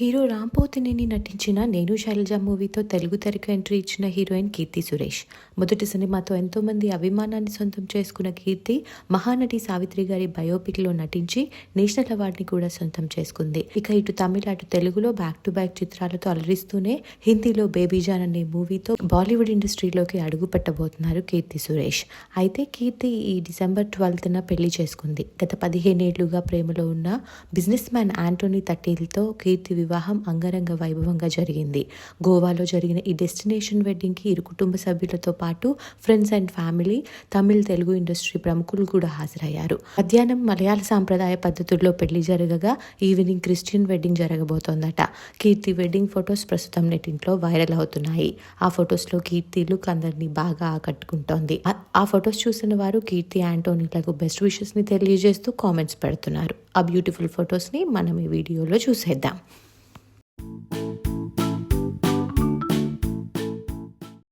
Hero Ram Pothineni నటించిన నేను శైలజ మూవీతో తెలుగు తెరకు ఎంట్రీ ఇచ్చిన హీరోయిన్ కీర్తి సురేష్. మొదటి సినిమాతో ఎంతోమంది అభిమానాన్ని సొంతం చేసుకున్న కీర్తి మహానటి సావిత్రి గారి బయోపిక్లో నటించి నేషనల్ అవార్డుని కూడా సొంతం చేసుకుంది. ఇక ఇటు తమిళ అటు తెలుగులో బ్యాక్ టు బ్యాక్ చిత్రాలతో అలరిస్తూనే హిందీలో బేబీజాన్ అనే మూవీతో బాలీవుడ్ ఇండస్ట్రీలోకి అడుగుపెట్టబోతున్నారు కీర్తి సురేష్. అయితే కీర్తి ఈ డిసెంబర్ ట్వెల్త్న పెళ్ళి చేసుకుంది. గత పదిహేనేళ్ళుగా ప్రేమలో ఉన్న బిజినెస్ మ్యాన్ ఆంటోనీ తటీల్తో కీర్తి వివాహం అంగరంగ వైభవంగా జరిగింది. గోవాలో జరిగిన ఈ డెస్టినేషన్ వెడ్డింగ్కి ఇరు కుటుంబ సభ్యులతో పాటు friends and family Tamil Telugu industry ప్రముఖులు కూడా హాజరయ్యారు. మధ్యాహ్నం మలయాళ సాంప్రదాయ పద్ధతుల్లో పెళ్ళి జరగగా ఈవినింగ్ క్రిస్టియన్ వెడ్డింగ్ జరగబోతోందట. కీర్తి వెడ్డింగ్ ఫొటోస్ ప్రస్తుతం నెట్టింట్లో వైరల్ అవుతున్నాయి. ఆ ఫొటోస్లో కీర్తి లుక్ అందరినీ బాగా ఆకట్టుకుంటోంది. ఆ- ఆ ఫొటోస్ చూసిన వారు కీర్తి యాంటోనీలకు బెస్ట్ విషెస్ని తెలియజేస్తూ కామెంట్స్ పెడుతున్నారు. ఆ బ్యూటిఫుల్ ఫొటోస్ని మనం ఈ వీడియోలో చూసేద్దాం.